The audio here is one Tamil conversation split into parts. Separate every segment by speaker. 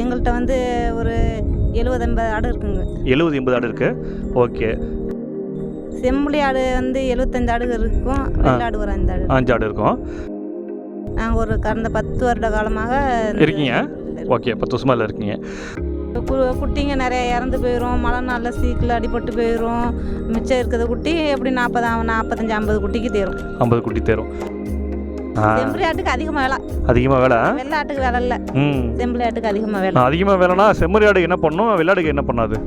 Speaker 1: எங்கள்கிட்ட வந்து ஒரு எழுபது எண்பது ஆடு இருக்குங்க.
Speaker 2: எழுபது எண்பது ஆடு இருக்குது ஓகே.
Speaker 1: செம்புலி ஆடு வந்து எழுபத்தஞ்சு ஆடு இருக்கும். வெள்ளாடு ஒரு அஞ்சு ஆடு
Speaker 2: அஞ்சு ஆடு இருக்கும்.
Speaker 1: நாங்கள் ஒரு கடந்த பத்து வருட காலமாக
Speaker 2: இருக்கீங்க? ஓகே. பத்து வருஷமா இல்லை இருக்கீங்க.
Speaker 1: குட்டிங்க நிறைய இறந்து போயிடும் மழை நாளில் சீக்கில் அடிபட்டு போயிடும் மிச்சம் இருக்கிற குட்டி எப்படி நாற்பது நாற்பத்தஞ்சு ஐம்பது குட்டிக்கு தேரும்.
Speaker 2: ஐம்பது குட்டி தேரும்.
Speaker 1: செம்புலி ஆட்டுக்கு அதிகமாக வேலை.
Speaker 2: அதிகமாக வேலை?
Speaker 1: வெள்ளாட்டுக்கு வேலை இல்லை. ஆட்டுக்கு அதிகமாக வேலை.
Speaker 2: அதிகமாக வேலைனா செம்மறி ஆடு என்ன பண்ணும்? வெள்ளாடுக்கு என்ன பண்ணாது?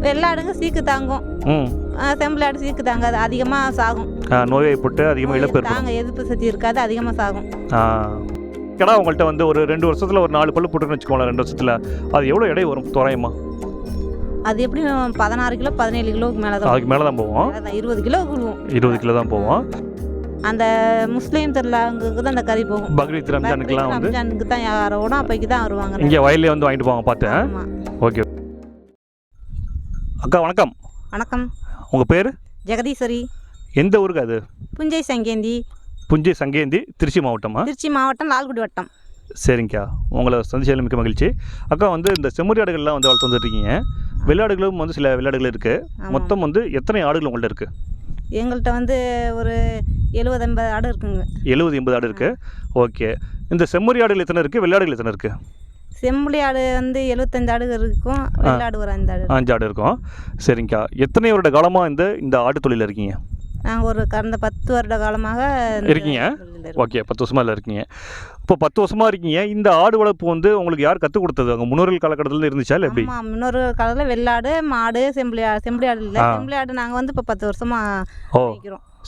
Speaker 1: வெள்ளாடுங்க சீக்கு தாங்கும்.
Speaker 2: ம்.
Speaker 1: ஆ, செம்புலி ஆடு சீக்கு தாங்காது. அதிகமாக சாகும்.
Speaker 2: ஆ, நோய்வாய்ப்பட்டு அதிகமாக இழப்பு
Speaker 1: தாங்க எதிர்ப்பு சக்தி இருக்காது அதிகமாக சாகும்.
Speaker 2: கடா உங்கள்கிட்ட வந்து ஒரு ரெண்டு வருஷத்தில் ஒரு நாலு பல்லு போட்டுன்னு வச்சுக்கோங்களேன் ரெண்டு வருஷத்தில். அது எவ்வளோ எடை வரும் தோராயமா
Speaker 1: அது எப்படி பதினாறு கிலோ பதினேழு கிலோவுக்கு மேலே தான்
Speaker 2: அதுக்கு மேலே தான் போவோம்
Speaker 1: இருபது கிலோ விழுவும்
Speaker 2: இருபது கிலோ தான் போவோம்
Speaker 1: அந்த முஸ்லீம் திருவிழாங்களுக்கு தான் அந்த கறி போகும்.
Speaker 2: பக்ரீத் ரம்ஜானுக்குலாம் வந்து?
Speaker 1: ரம்ஜானுக்கு தான் யாரோட அப்போக்கு தான் வருவாங்க.
Speaker 2: இங்கே வயல்லே வந்து வாங்கிட்டு போவாங்க பார்த்தேன். ஓகே. அக்கா வணக்கம்.
Speaker 1: வணக்கம்.
Speaker 2: உங்கள் பேர்?
Speaker 1: ஜெகதீஸ்வரி.
Speaker 2: எந்த ஊருக்கு அது?
Speaker 1: புஞ்சை சங்கேந்தி.
Speaker 2: புஞ்சை சங்கேந்தி திருச்சி மாவட்டமா
Speaker 1: திருச்சி மாவட்டம் லால்குடி வட்டம்.
Speaker 2: சரிங்கக்கா. உங்களை சந்திச்சதில் மிக்க மகிழ்ச்சி. அக்கா வந்து இந்த செம்மறி ஆடுகள்லாம் வந்து வளர்த்து வந்துட்டுருக்கீங்க. வெள்ளாடுகளும் வந்து சில வெள்ளாடுகள் இருக்குது. மொத்தம் வந்து எத்தனை ஆடுகள் உங்கள்ட்ட இருக்குது
Speaker 1: எங்கள்கிட்ட வந்து ஒரு எழுபது எண்பது ஆடு இருக்குங்க.
Speaker 2: எழுபது எண்பது ஆடு இருக்குது ஓகே. இந்த செம்மறி ஆடுகள் எத்தனை இருக்குது வெள்ளாடுகள் எத்தனை இருக்குது
Speaker 1: செம்புலி ஆடு வந்து எழுபத்தஞ்சு ஆடு இருக்கும். வெள்ளாடு ஒரு அஞ்சு ஆடு
Speaker 2: அஞ்சு ஆடு இருக்கும். சரிங்கக்கா எத்தனை வருட காலமாக இந்த இந்த ஆடு தொழிலில் இருக்கீங்க?
Speaker 1: நாங்கள் ஒரு கடந்த பத்து வருட காலமாக
Speaker 2: இருக்கீங்க? ஓகே. பத்து வருஷமா இல்லை இருக்கீங்க. இப்போ பத்து வருஷமா இருக்கீங்க. இந்த ஆடு வளர்ப்பு வந்து உங்களுக்கு யார் கற்றுக் கொடுத்தது? அங்கே முன்னோர்கள் காலகட்டத்தில் இருந்துச்சா இல்லை எப்படி?
Speaker 1: இன்னொரு காலத்தில் வெள்ளாடு மாடு செம்புலி ஆடு செம்புலி ஆடு இல்லை.
Speaker 2: ஆ.
Speaker 1: செம்புலி ஆடு நாங்கள் வந்து இப்போ பத்து வருஷமா
Speaker 2: ஓ.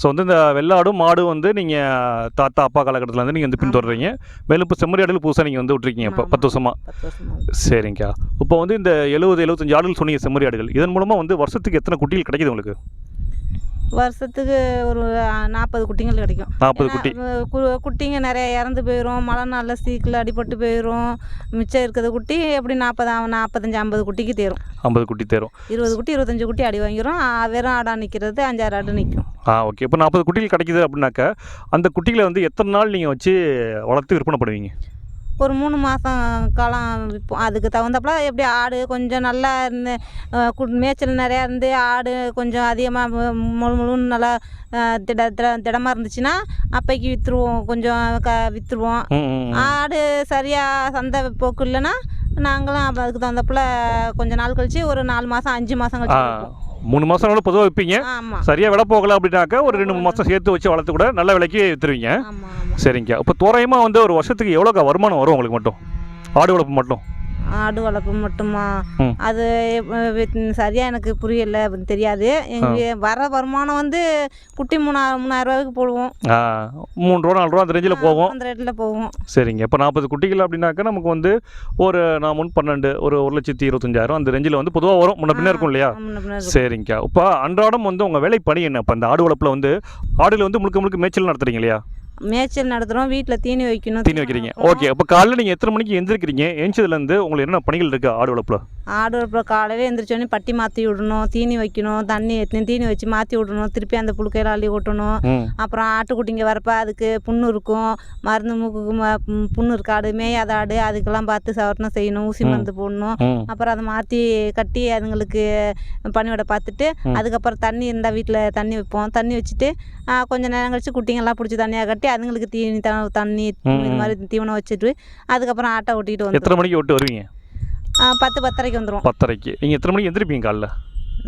Speaker 2: ஸோ வந்து இந்த வெள்ளாடும் மாடு வந்து நீங்கள் தாத்தா அப்பா காலகட்டத்தில் வந்து நீங்கள் வந்து பின்தொடர்றீங்க. மேலும் இப்போ செம்மறி ஆடுகள் புதுசாக நீங்கள் வந்து விட்ருக்கீங்க இப்போ. பத்து வருஷமா.
Speaker 1: பத்து வருஷமா
Speaker 2: சரிங்கக்கா இப்போ வந்து இந்த எழுபது எழுபத்தஞ்சு ஆடுகள் சொன்னீங்க செம்மறி ஆடுகள். இதன் மூலமாக வந்து வருஷத்துக்கு எத்தனை குட்டிகள் கிடைக்குது உங்களுக்கு?
Speaker 1: வருஷத்துக்கு ஒரு நாற்பது குட்டிங்கள் கிடைக்கும்.
Speaker 2: நாற்பது குட்டி.
Speaker 1: குட்டிங்க நிறைய இறந்து போயிடும் மழை நாளில் சீக்கில் அடிபட்டு போயிடும் மிச்சம் இருக்கிற குட்டி எப்படி நாற்பது நாற்பத்தஞ்சு ஐம்பது குட்டிக்கு தேரும்.
Speaker 2: ஐம்பது குட்டி தேரும்.
Speaker 1: இருபது குட்டி இருபத்தஞ்சு குட்டி அடி வாங்கிரும். ஆ, வெறும் ஆடாக நிற்கிறது அஞ்சாறு ஆடு நிற்கும்
Speaker 2: ஆ ஓகே. இப்போ நாற்பது குட்டிகள் கிடைக்குது அப்படின்னாக்கா அந்த குட்டிகளை வந்து எத்தனை நாள் நீங்கள் வச்சு வளர்த்து விற்பனை பண்ணுவீங்க?
Speaker 1: ஒரு மூணு மாதம் காலம் விற்போம் அதுக்கு தகுந்தாப்புல எப்படி ஆடு கொஞ்சம் நல்லா இருந்து கு- மேய்ச்சல் நிறையா இருந்து ஆடு கொஞ்சம் அதிகமாக முழு முழுன்னு நல்லா திட திட திடமாக இருந்துச்சுன்னா அப்பைக்கு விற்றுருவோம் கொஞ்சம் க விற்றுருவோம். ஆடு சரியாக சந்தை போக்கு இல்லைன்னா நாங்களும் அதுக்கு தகுந்தாப்புல கொஞ்ச நாள் கழிச்சு ஒரு நாலு மாதம் அஞ்சு மாதம் கழிச்சு.
Speaker 2: மூணு மாதம் பொதுவாக விற்பீங்க சரியாக விலை போகல அப்படின்னாக்கா ஒரு ரெண்டு மூணு மாதம் சேர்த்து வச்சு வளர்த்து கூட நல்ல விலைக்கு விற்றுருவீங்க சரிங்கக்கா இப்போ தோராயமாக வந்து ஒரு வருஷத்துக்கு எவ்வளோக்கா வருமானம் வரும் உங்களுக்கு மட்டும்? ஆடு வளர்ப்பு மட்டும்.
Speaker 1: ஆடு வளர்ப்பு மட்டுமா. அது சரியாக எனக்கு புரியல தெரியாது. எங்கள் வர வருமானம் வந்து குட்டி மூணா மூணாயிரம் ரூபாய்க்கு போடுவோம்.
Speaker 2: மூணு ரூபா நாலு ரூபா அந்த ரேஞ்சில் போகும்.
Speaker 1: அந்த ரேட்டில் போவோம்
Speaker 2: சரிங்க. இப்போ நாற்பது குட்டிகள் அப்படின்னாக்கா நமக்கு வந்து ஒரு நான் முன் பன்னெண்டு ஒரு ஒரு லட்சத்தி இருபத்தஞ்சாயிரம் அந்த ரேஞ்சில் வந்து பொதுவாக வரும். முன்ன பின்ன இருக்கும் இல்லையா. சரிங்கக்கா இப்போ அன்றாடம் வந்து உங்கள் வேலை பணி என்ன? இப்போ அந்த ஆடு வளர்ப்பில் வந்து ஆடுகள் வந்து முழுக்க முழுக்க மேய்ச்சல் நடத்துறீங்க இல்லையா?
Speaker 1: மேய்ச்சல் நடத்துகிறோம் வீட்டில் தீனி வைக்கணும்
Speaker 2: தீனி வைக்கிறீங்க. ஓகே அப்போ காலையில் நீங்கள் எத்தனை மணிக்கு எந்திரிக்கிறீங்க? எந்திரிச்சதுலேருந்து உங்களுக்கு என்னென்ன பணிகள் இருக்குது ஆடு வளர்ப்பில்?
Speaker 1: ஆடு வளர்ப்புல காலையில் எழுந்திரிச்சோடனே பட்டி மாற்றி விடணும் தீனி வைக்கணும் தண்ணி எத்தனை தீனி வச்சு மாற்றி விடணும். திருப்பி அந்த புழுக்கையில அள்ளி கொட்டணும் அப்புறம் ஆட்டுக்குட்டிங்க வரப்ப அதுக்கு புண்ணு இருக்கும். மருந்து மூக்குக்கு ம- ம், புண்ணு இருக்கு ஆடு மேயாத ஆடு அதுக்கெல்லாம் பார்த்து சவரணம் செய்யணும். ஊசி மருந்து போடணும். அப்புறம் அதை மாற்றி கட்டி அதுங்களுக்கு பணிவிட பார்த்துட்டு. அதுக்கப்புறம் தண்ணி இருந்தால் வீட்டில் தண்ணி வைப்போம். தண்ணி வச்சுட்டு கொஞ்ச நேரம் கழிச்சு குட்டிங்கெல்லாம் பிடிச்சி தண்ணியாக கட்டி அதுங்களுக்கு தீனி தண்ணி இது. மாதிரி தீவனம் வச்சுட்டு அதுக்கப்புறம் ஆட்டை ஓட்டிகிட்டு வந்து
Speaker 2: எத்தனை மணிக்கு விட்டு வருவீங்க?
Speaker 1: பத்து பத்தரைக்கு வந்துடும்
Speaker 2: பத்தரைக்கு. நீங்கள் எத்தனை மணிக்கு எந்திரிப்பீங்க காலைல?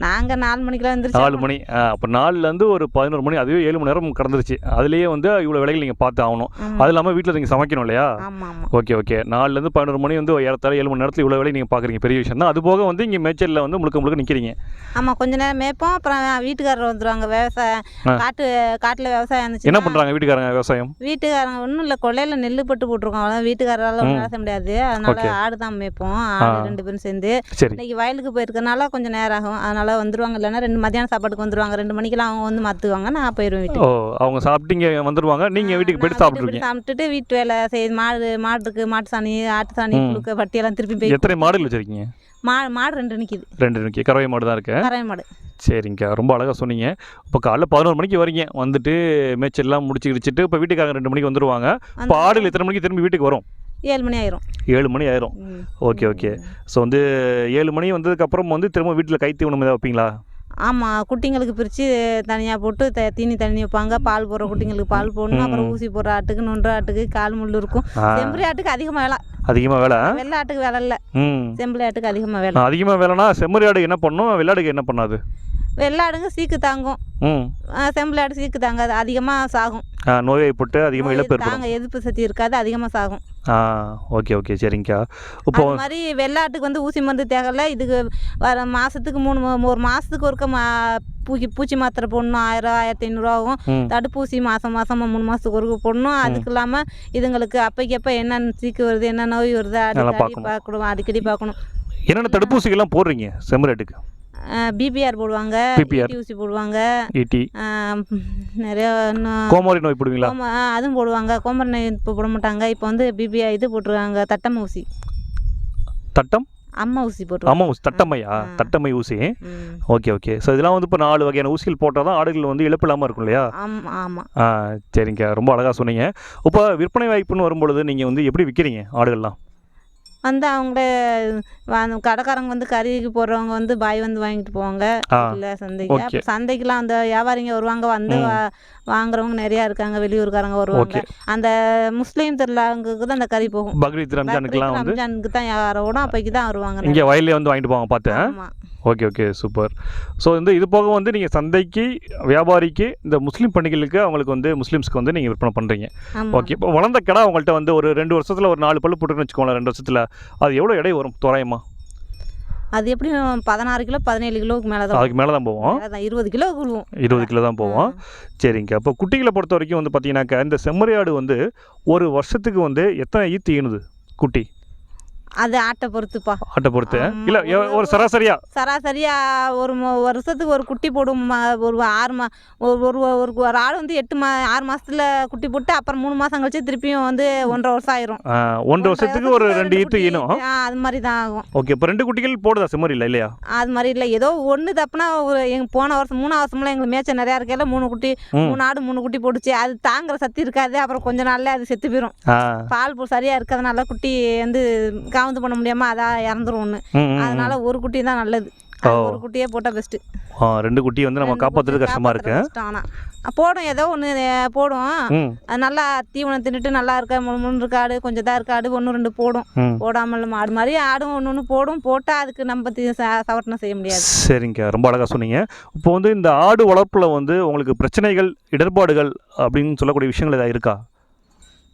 Speaker 1: நாங்கள் நாலு மணிக்கெல்லாம்
Speaker 2: நாலு
Speaker 1: எந்திரிச்சு
Speaker 2: மணி அப்போ நாலுலேருந்து ஒரு பதினோரு மணி அதுவே ஏழு மணி நேரம் கடந்துருச்சு. அதுலேயே வந்து இவ்வளோ வேலைகள் நீங்கள் பார்த்து ஆகணும். அது இல்லாமல் வீட்டில் நீங்கள் சமைக்கணும் இல்லையா? Okay okay. நாலுலேருந்து பதினோரு மணி வந்து ஏறத்தாழ ஏழு மணி நேரத்தில் இவ்வளோ வேலையை நீங்கள் பார்க்குறீங்க. பெரிய விஷயம் தான். அது போக வந்து இங்கே மேய்ச்சலில் வந்து முழுக்க முழுக்க நிற்கிறீங்க
Speaker 1: ஆமாம் கொஞ்ச நேரம் மேய்ப்போம். அப்புறம் வீட்டுக்காரர் வந்துடுவாங்க விவசாயம். காட்டு காட்டில் விவசாயம்
Speaker 2: என்ன
Speaker 1: இருந்துச்சுன்னா
Speaker 2: பண்ணுறாங்க வீட்டுக்காரங்க விவசாயம்?
Speaker 1: வீட்டுக்காரங்க ஒன்றும் இல்லை. கொள்ளையில் நெல் பட்டு போட்டிருக்கோம். அவ்வளோ வீட்டுக்காரரால் ஒன்றும். வேலை முடியாது. அதனால. ஆடு தான் மேய்ப்போம். ஆடு. ரெண்டு பேரும் சேர்ந்து.
Speaker 2: சரி.
Speaker 1: இன்னைக்கு வயலுக்கு போயிருக்கனால கொஞ்சம் நேரம் ஆகும். அதனால வந்துருவாங்க. இல்லைன்னா ரெண்டு மத்தியானம் சாப்பாட்டுக்கு வந்துருவாங்க. ரெண்டு மணிக்கெல்லாம் அவங்க வந்து மாற்றுவாங்க நான் போயிடுவேன்
Speaker 2: ஓ
Speaker 1: வீட்டுக்கு
Speaker 2: அவங்க சாப்பிட்டீங்க வந்துடுவாங்க நீங்கள் வீட்டுக்கு போயிட்டு சாப்பிட்ருவீங்க
Speaker 1: சாப்பிட்டுட்டு வீட்டு வேலை செய்யுது மாடு மாடு இருக்கு மாட்டு சாணி ஆட்டு சாணி. புழுக்க பட்டியெல்லாம் திருப்பி போய்
Speaker 2: எத்தனை மாடுகள் வச்சுருக்கீங்க?
Speaker 1: மா மாடு ரெண்டு நிற்கிது
Speaker 2: ரெண்டு நிற்கி கறவை மாடு தான் இருக்கு.
Speaker 1: கரை மாடு.
Speaker 2: சரிங்கக்கா ரொம்ப அழகாக சொன்னீங்க. இப்போ காலைல பதினோரு மணிக்கு வரீங்க. வந்துட்டு மேய்ச்சல்லாம் முடிச்சு கிடிச்சிட்டு இப்போ வீட்டுக்காரங்க ரெண்டு மணிக்கு
Speaker 1: அந்த
Speaker 2: ஆடுகள் எத்தனை மணிக்கு திரும்பி வீட்டுக்கு வரும்?
Speaker 1: ஏழு மணி ஆயிரும்
Speaker 2: ஏழு மணி ஆயிரும். Okay okay. ஸோ வந்து ஏழு மணி வந்ததுக்கப்புறம் வந்து திரும்ப வீட்டில் கை தீவனம் ஏதாவது வைப்பீங்களா?
Speaker 1: ஆமாம் குட்டிங்களுக்கு பிரித்து தனியாக போட்டு த தீனி தண்ணி வைப்பாங்க. பால் போடுற குட்டிங்களுக்கு பால் போடணும். அப்புறம் ஊசி போடுற ஆட்டுக்கு நொன்ற ஆட்டுக்கு கால் முள் இருக்கும். செம்பரி ஆட்டுக்கு அதிகமாக வேலை.
Speaker 2: அதிகமாக வேலை?
Speaker 1: வெள்ளை ஆட்டுக்கு வேலை இல்லை. செம்பரி ஆட்டுக்கு அதிகமாக வேலை.
Speaker 2: அதிகமாக வேலைனா செம்மறி ஆடு என்ன பண்ணும்? வெள்ளாடுக்கு என்ன பண்ணாது?
Speaker 1: வெள்ளை ஆடுங்க சீக்கு தாங்கும். செம்பரி ஆடு சீக்கு தாங்காது. அதிகமாக சாகும்.
Speaker 2: நோய்வாய்ப்பட்டு அதிகமாக இழப்பு ஏற்படும்.
Speaker 1: எதிர்ப்பு சக்தி இருக்காது அதிகமாக சாகும்.
Speaker 2: ஆ ஓகே ஓகே சரிங்கக்கா. இப்போ
Speaker 1: அது மாதிரி வெள்ளாட்டுக்கு வந்து ஊசி மருந்து தேவையில்ல இதுக்கு வர மாதத்துக்கு மூணு ஒரு மாதத்துக்கு ஒருக்க மா பூச்சி பூச்சி மாத்திரை போடணும் ஆயிரம் ஆயிரத்தி ஐநூறுரூவா ஆகும். தடுப்பூசி மாதம் மாதம் மூணு மாதத்துக்கு ஒருக்க போடணும். அதுக்கு இல்லாமல் இதுங்களுக்கு அப்பைக்கு அப்போ என்னென்ன சீக்கு வருது என்ன நோய் வருது அடிக்கடி
Speaker 2: பார்க்கணும்.
Speaker 1: அடிக்கடி பார்க்கணும்.
Speaker 2: என்னென்ன தடுப்பூசிகள்லாம் போடுறீங்க செம்மறியாட்டுக்கு
Speaker 1: பிபிஆர் போடுவாங்க. ET ஊசி போடுவாங்க.
Speaker 2: ஈட்டி
Speaker 1: ஆ, நிறைய
Speaker 2: கோமாரி நோய் போடுவீங்களா?
Speaker 1: அதுவும் போடுவாங்க. கோமரனை இப்போ போட மாட்டாங்க. இப்போ வந்து பிபிஐ இது போட்டுருக்காங்க. தட்டம்மை ஊசி.
Speaker 2: தட்டம்?
Speaker 1: அம்மா ஊசி போட்டுருவாங்க.
Speaker 2: அம்மா ஊசி தட்டம்மையா. தட்டம்மை ஊசி. Okay okay. ஸோ இதெல்லாம் வந்து இப்போ நாலு வகையான ஊசிகள் போட்டால் தான் ஆடுகள் வந்து இழப்பு இல்லாமல் இருக்கும் இல்லையா?
Speaker 1: ஆமாம் ஆமாம்
Speaker 2: ஆ சரிங்க. ரொம்ப அழகாக சொன்னீங்க. இப்போ விற்பனை வாய்ப்புன்னு வரும்பொழுது நீங்கள் வந்து எப்படி விற்கிறீங்க ஆடுகள்லாம்?
Speaker 1: வந்து அவங்கள கடைக்காரங்க வந்து கறிக்கு போடுறவங்க வந்து பாய் வந்து வாங்கிட்டு போவாங்க. இல்லை சந்தைக்கு. சந்தைக்கெலாம் அந்த வியாபாரிங்க வருவாங்க வந்து வாங்குறவங்க நிறையா இருக்காங்க வெளியூர்காரங்க வருவாங்க. அந்த முஸ்லீம் திருவிழாங்களுக்கு தான் அந்த கறி போகும்.
Speaker 2: பக்ரீத்
Speaker 1: ரம்ஜானுக்கு தான் யாரோட அப்போக்கு தான் வருவாங்க.
Speaker 2: இங்கே வயல்லே வந்து வாங்கிட்டு போவாங்க பார்த்தேன் ஓகே ஓகே சூப்பர் ஸோ வந்து இது போக வந்து நீங்கள் சந்தைக்கு வியாபாரிக்கு இந்த முஸ்லீம் பண்டிகைகளுக்கு அவங்களுக்கு வந்து முஸ்லீம்ஸ்க்கு வந்து நீங்கள் விற்பனை பண்ணுறீங்க ஓகே இப்போ வளர்ந்த கடை அவங்கள்ட்ட வந்து ஒரு ரெண்டு வருஷத்தில் ஒரு நாலு பல்லு போட்டுருன்னு வச்சுக்கோங்களேன் ரெண்டு வருஷத்தில். அது எவ்வளோ எடை வரும் தோராயமா?
Speaker 1: அது எப்படியும் பதினாறு கிலோ பதினேழு கிலோவுக்கு மேலே தான்
Speaker 2: அதுக்கு மேலே தான் போவோம்.
Speaker 1: இருபது கிலோ விழுவும்.
Speaker 2: இருபது கிலோ தான் போவோம். சரிங்க. அப்போ குட்டிகளை பொறுத்த வரைக்கும் வந்து பார்த்தீங்கன்னாக்கா இந்த செம்மறியாடு வந்து ஒரு வருஷத்துக்கு வந்து எத்தனை ஈத்து ஈனுது குட்டி?
Speaker 1: அது ஆட்டை பொறுத்துப்பா.
Speaker 2: ஆட்டை பொறுத்து. இல்லை ஒரு சராசரியா?
Speaker 1: சராசரியா ஒரு வருஷத்துக்கு ஒரு குட்டி போடும் ஒரு ஆறு மா ஒரு ஒரு ஒரு ஆடு வந்து எட்டு மா ஆறு மாசத்துல குட்டி போட்டு அப்புறம் மூணு மாசம் கழிச்சு திருப்பியும் வந்து ஒன்றரை வருஷம் ஆயிரும்.
Speaker 2: ஒன்றரை வருஷத்துக்கு ஒரு ரெண்டு ஈத்து ஈனும்?
Speaker 1: அது மாதிரி தான் ஆகும்.
Speaker 2: ஓகே இப்போ ரெண்டு குட்டிகள் போடுதா செம்மறியில் இல்லையா?
Speaker 1: அது மாதிரி இல்லை. ஏதோ ஒன்று தப்புனா ஒரு எங்க போன வருஷம் மூணாவது வருஷம்லாம் எங்களுக்கு மேய்ச்சல் நிறையா இருக்கையில மூணு குட்டி. மூணு ஆடு மூணு குட்டி போட்டுச்சு. அது தாங்குற சக்தி இருக்காது. அப்புறம் கொஞ்ச நாள்ல அது செத்து போயிடும் பால் சரியா இருக்கிறதுனால குட்டி வந்து காவந்து பண்ண முடியாம அதான் இறந்துரும்
Speaker 2: ம்.
Speaker 1: அதனால ஒரு குட்டி தான் நல்லது. ஒரு குட்டியே போட்டால் பெஸ்ட்டு
Speaker 2: ரெண்டு குட்டி வந்து நம்ம காப்பாற்றுறது கஷ்டமாக இருக்கு.
Speaker 1: ஆனால் போடும் ஏதோ ஒன்று போடும் அது நல்லா தீவனம் தின்னுட்டு நல்லா இருக்க முழு இருக்க ஆடு கொஞ்சம் தான் இருக்க ஆடு ஒன்று ரெண்டு போடும். போடாமல் மாடு மாதிரி ஆடும் ஒன்று ஒன்று போடும். போட்டால் அதுக்கு நம்ம தி- ச- சவர்த்தனை செய்ய முடியாது.
Speaker 2: சரிங்க ரொம்ப அழகாக சொன்னீங்க. இப்போ வந்து இந்த ஆடு வளர்ப்பில் வந்து உங்களுக்கு பிரச்சனைகள் இடர்பாடுகள் அப்படின்னு சொல்லக்கூடிய விஷயங்கள் ஏதாவது இருக்கா?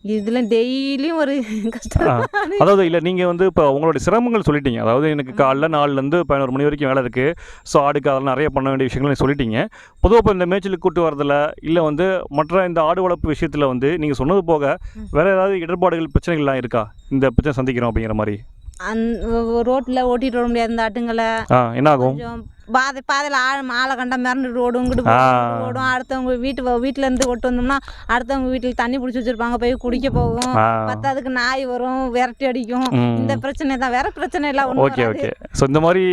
Speaker 1: இதில் டெய்லியும் ஒரு கஷ்டம்.
Speaker 2: அதாவது இல்லை நீங்கள் வந்து இப்போ உங்களுடைய சிரமங்கள் சொல்லிட்டீங்க. அதாவது எனக்கு காலைல நாலுலேருந்து பதினோரு மணி வரைக்கும் வேலை இருக்குது ஸோ ஆடுக்கு அதெல்லாம் நிறைய பண்ண வேண்டிய விஷயங்கள் நீங்க சொல்லிட்டீங்க. பொதுவாக இப்போ இந்த மேய்ச்சலுக்கு கூட்டு வரதில் இல்லை வந்து மற்ற இந்த ஆடு வளர்ப்பு விஷயத்தில் வந்து நீங்கள் சொன்னது போக வேறு ஏதாவது இடர்பாடுகள் பிரச்சனைகள்லாம் இருக்கா? இந்த பிரச்சனை சந்திக்கிறோம் அப்படிங்கிற மாதிரி.
Speaker 1: அந் ரோட்டில் ஓட்டிட்டு வர முடியாது இந்த ஆட்டுங்களை
Speaker 2: என்ன ஆகும்
Speaker 1: பாதை பாதையில் ஆழ ஆளை கண்டா மிரண்டுட்டு ஓடும் இங்கிட்டு ஓடும். அடுத்தவங்க வீட்டு வீட்டில் இருந்து ஓட்டு வந்தோம்னா அடுத்தவங்க வீட்டில் தண்ணி பிடிச்சி வச்சிருப்பாங்க போய் குடிக்க போகும். பத்தாதுக்கு நாய் வரும் விரட்டி அடிக்கும். இந்த பிரச்சனை தான். வேற பிரச்சனை இல்லை
Speaker 2: ஓகே ஓகே. ஸோ இந்த மாதிரி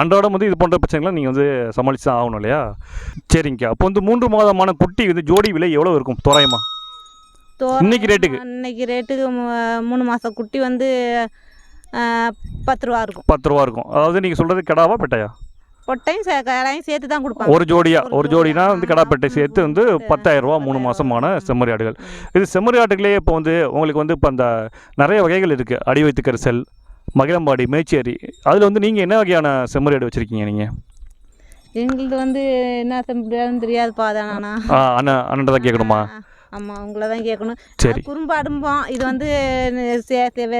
Speaker 2: அன்றாடம் வந்து இது போன்ற பிரச்சனைகளை நீங்கள் வந்து சமாளித்து தான் ஆகணும் இல்லையா? சரிங்கக்கா. அப்போ வந்து மூன்று மாதமான குட்டி வந்து ஜோடி விலை எவ்வளோ இருக்கும்? தோராயமா? இன்னைக்கு ரேட்டுக்கு?
Speaker 1: இன்னைக்கு ரேட்டுக்கு மூணு மாதம் குட்டி வந்து பத்து ரூபா இருக்கும்.
Speaker 2: பத்து ரூபா இருக்கும். அதாவது நீங்கள் சொல்கிறது கெடாவா பெட்டையா?
Speaker 1: பொட்டையும் கடாயும் சேர்த்து தான் கொடுப்பாங்க.
Speaker 2: ஒரு ஜோடியா
Speaker 1: ஒரு
Speaker 2: ஜோடினா வந்து கடாப்பெட்டை சேர்த்து வந்து பத்தாயிரம் ரூபா மூணு
Speaker 1: ரூபா.
Speaker 2: செம்மறி ஆடுகள். இது செம்மறி ஆட்டுகளே இப்போ வந்து உங்களுக்கு வந்து இப்போ அந்த நிறைய வகைகள் இருக்குது அடி வைத்து கரிசல் மகிழம்பாடி மேச்சேரி அதில் வந்து நீங்கள் என்ன வகையான செம்மறி ஆடு வச்சுருக்கீங்க நீங்கள்
Speaker 1: எங்களுது வந்து என்ன தம்பியான்னு தெரியாதுப்பா அதானா
Speaker 2: ஆ அண்ணன் அண்ணன் தான் கேட்கணுமா?
Speaker 1: ஆமாம் உங்களை தான் கேட்கணும்
Speaker 2: சரி.
Speaker 1: குறும்பாடும்போம் இது வந்து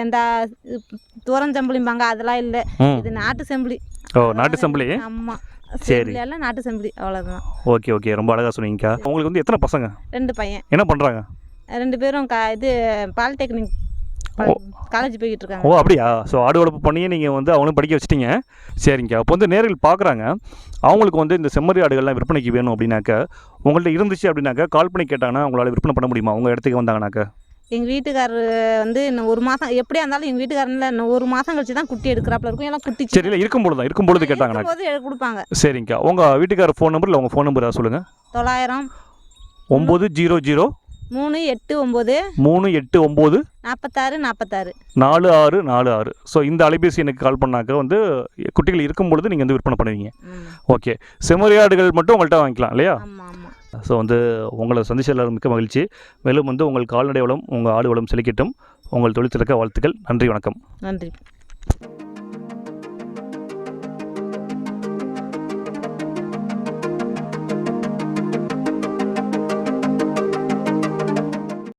Speaker 1: இந்த தூரஞ்சம்பளிம்பாங்க அதெல்லாம் இல்லை. இது நாட்டு செம்பிளி.
Speaker 2: ஓ நாட்டு செம்பளி?
Speaker 1: ஆமாம்
Speaker 2: சரி.
Speaker 1: எல்லாம் நாட்டு செம்பிளி. அவ்வளோதான்
Speaker 2: ஓகே ஓகே. ரொம்ப அழகாக சொன்னீங்கக்கா. உங்களுக்கு வந்து எத்தனை பசங்க?
Speaker 1: ரெண்டு பையன்.
Speaker 2: என்ன பண்ணுறாங்க
Speaker 1: ரெண்டு பேரும் கா இது பாலிடெக்னிக் காலேஜ் போய்கிட்டு இருக்காங்க
Speaker 2: ஓ அப்படியா? ஸோ ஆடு வளர்ப்பு பண்ணியே நீங்கள் வந்து அவங்களும் படிக்க வச்சிட்டீங்க. சரிங்கக்கா அப்போ வந்து நேரில் பார்க்குறாங்க அவங்களுக்கு வந்து இந்த செம்மறி ஆடுகள்லாம் விற்பனைக்கு வேணும் அப்படின்னாக்கா உங்கள்ட்ட இருந்துச்சு அப்படின்னாக்கா கால் பண்ணி கேட்டாங்கன்னா உங்களால் விற்பனை பண்ண முடியுமா? உங்கள் இடத்துக்கு வந்தாங்கனாக்கா
Speaker 1: எங்கள் வீட்டுக்காரர் வந்து இன்னும் ஒரு மாதம் எப்படியா இருந்தாலும் எங்கள் வீட்டுக்காரனில் இன்னும் ஒரு மாதம் கழிச்சு தான் குட்டி எடுக்கிறாப்புல இருக்கும். எல்லாம் குட்டி
Speaker 2: சரி இல்லை இருக்கும் பொழுது தான் இருக்கும் பொழுது கேட்டாங்கனாக்கா
Speaker 1: போது கொடுப்பாங்க.
Speaker 2: சரிங்கக்கா உங்கள் வீட்டுக்கார ஃபோன் நம்பர் இல்லை உங்கள் ஃபோன் நம்பர் சொல்லுங்கள்
Speaker 1: தொள்ளாயிரம்
Speaker 2: ஒம்பது ஜீரோ ஜீரோ
Speaker 1: மூணு எட்டு ஒம்பது.
Speaker 2: மூணு எட்டு ஒம்பது.
Speaker 1: நாற்பத்தாறு நாற்பத்தாறு
Speaker 2: நாலு ஆறு நாலு ஆறு. ஸோ இந்த அலைபேசி எனக்கு கால் பண்ணாக்க வந்து குட்டிகள் இருக்கும் பொழுது நீங்கள் வந்து விற்பனை பண்ணுவீங்க. ஓகே செம்மறியாடுகள் மட்டும் உங்கள்கிட்ட வாங்கிக்கலாம் இல்லையா? ஸோ வந்து உங்களை சந்திச்சதில் மிக்க மகிழ்ச்சி. மேலும் வந்து உங்கள் கால்நடை வளம் உங்கள் ஆடு வளம் செழிக்கட்டும். உங்கள் தொழில் சிறக்க வாழ்த்துக்கள். நன்றி வணக்கம்.
Speaker 1: நன்றி.